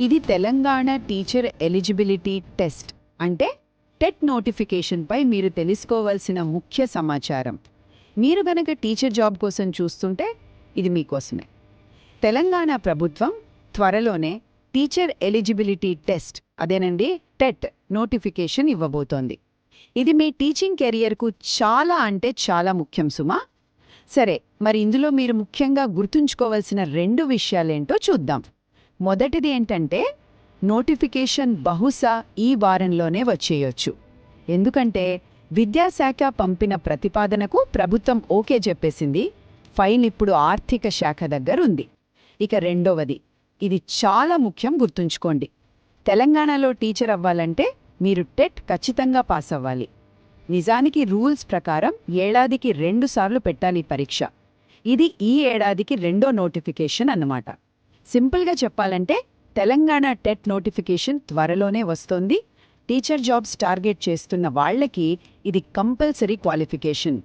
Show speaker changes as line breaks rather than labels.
ఇది Telangana teacher eligibility test అంటే TET నోటిఫికేషన్పై మీరు తెలుసుకోవాల్సిన ముఖ్య సమాచారం. మీరు గనక టీచర్ జాబ్ కోసం చూస్తుంటే ఇది మీకోసమే. తెలంగాణ ప్రభుత్వం త్వరలోనే టీచర్ ఎలిజిబిలిటీ టెస్ట్ అదేనండి టెట్ నోటిఫికేషన్ ఇవ్వబోతోంది. ఇది మీ టీచింగ్ కెరియర్కు చాలా అంటే చాలా ముఖ్యం సుమా. సరే మరి ఇందులో మీరు ముఖ్యంగా గుర్తుంచుకోవాల్సిన రెండు విషయాలేంటో చూద్దాం. మొదటిది ఏంటంటే నోటిఫికేషన్ బహుశా ఈ వారంలోనే వచ్చేయొచ్చు. ఎందుకంటే విద్యాశాఖ పంపిన ప్రతిపాదనకు ప్రభుత్వం ఓకే చెప్పేసింది. ఫైల్ ఇప్పుడు ఆర్థిక శాఖ దగ్గర ఉంది. ఇక రెండవది ఇది చాలా ముఖ్యం గుర్తుంచుకోండి. తెలంగాణలో టీచర్ అవ్వాలంటే మీరు టెట్ ఖచ్చితంగా పాస్ అవ్వాలి. నిజానికి రూల్స్ ప్రకారం ఏడాదికి రెండుసార్లు పెట్టాలి పరీక్ష. ఇది ఈ ఏడాదికి రెండో నోటిఫికేషన్ అన్నమాట. సింపుల్గా చెప్పాలంటే తెలంగాణ టెట్ నోటిఫికేషన్ త్వరలోనే వస్తోంది. టీచర్ జాబ్స్ టార్గెట్ చేస్తున్న వాళ్ళకి ఇది కంపల్సరీ క్వాలిఫికేషన్.